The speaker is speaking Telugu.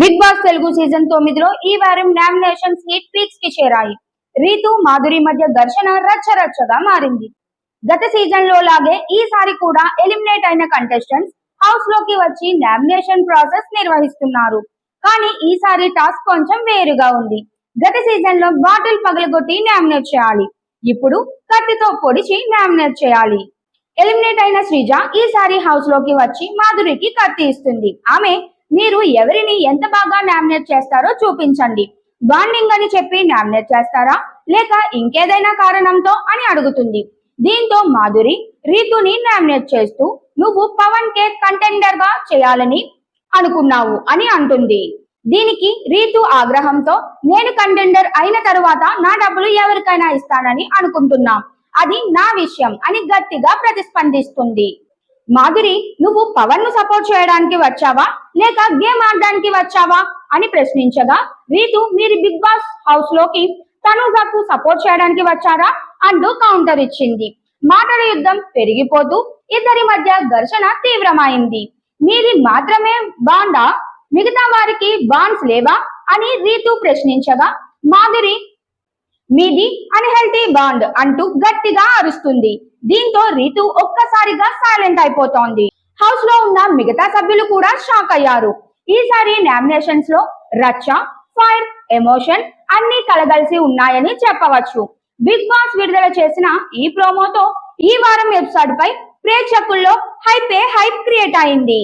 బిగ్ బాస్ తెలుగు సీజన్ తొమ్మిదిలో ఈ వారం నామినేషన్స్ హిట్ పీక్స్కి చేరాయి. రీతు మాధురి మధ్య ఘర్షణ రచ్చ రచ్చగా మారింది. గత సీజన్లో లాగే ఈసారి కూడా ఎలిమినేట్ అయిన కంటెస్టెంట్స్ హౌస్లోకి వచ్చి నామినేషన్ ప్రాసెస్ నిర్వహిస్తున్నారు. కానీ ఈసారి టాస్క్ కొంచెం వేరుగా ఉంది. గత సీజన్లో బాటిల్ పగలగొట్టి నామినేట్ చేయాలి. ఇప్పుడు కత్తితో పొడిచి నామినేట్ చేయాలి. ఎలిమినేట్ అయిన శ్రీజ ఈసారి హౌస్లోకి వచ్చి మాధురికి కత్తి ఇస్తుంది. ఆమె మీరు ఎవరిని ఎంత బాగా నామినేట్ చేస్తారో చూపించండి. బాండింగ్ అని చెప్పి నామినేట్ చేస్తారా? లేక ఇంకేదైనా కారణంతో అని అడుగుతుంది. దీంతో మాధురి రీతుని నామినేట్ చేస్తూ నువ్వు పవన్ కే కంటెండర్గా చేయాలని అనుకున్నావు అని అంటుంది. దీనికి రీతు ఆగ్రహంతో నేను కంటెండర్ అయిన తరువాత నా డబ్బులు ఎవరికైనా ఇస్తానని అనుకుంటున్నా. అది నా విషయం అని గట్టిగా ప్రతిస్పందిస్తుంది. మాధురి నువ్వు పవన్ను సపోర్ట్ చేయడానికి వచ్చావా? లేక గేమ్ ఆడడానికి వచ్చావా? అని ప్రశ్నించగా రీతు మీరు బిగ్ బాస్ హౌస్లోకి తనుజాకు సపోర్ట్ చేయడానికి వచ్చారా? అంటూ కౌంటర్ ఇచ్చింది. మాటల యుద్ధం పెరిగిపోతూ ఇద్దరి మధ్య ఘర్షణ తీవ్రమైంది. మీది మాత్రమే బాండా? మిగతా వారికి బాండ్స్ లేవా? అని రీతు ప్రశ్నించగా మాధురి మీది అన్హెల్తీ బాండ్ అంటూ గట్టిగా అరుస్తుంది. దీంతో రీతు ఒక్కసారిగా సైలెంట్ అయిపోతోంది. హౌస్లో ఉన్న మిగతా సభ్యులు కూడా షాక్ అయ్యారు. ఈసారి నామినేషన్స్లో రచ్చ ఫైర్ ఎమోషన్ అన్ని కలగలిసి ఉన్నాయని చెప్పవచ్చు. బిగ్ బాస్ విడుదల చేసిన ఈ ప్రోమోతో ఈ వారం ఎపిసోడ్ పై ప్రేక్షకుల్లో హైపే హైప్ క్రియేట్ అయింది.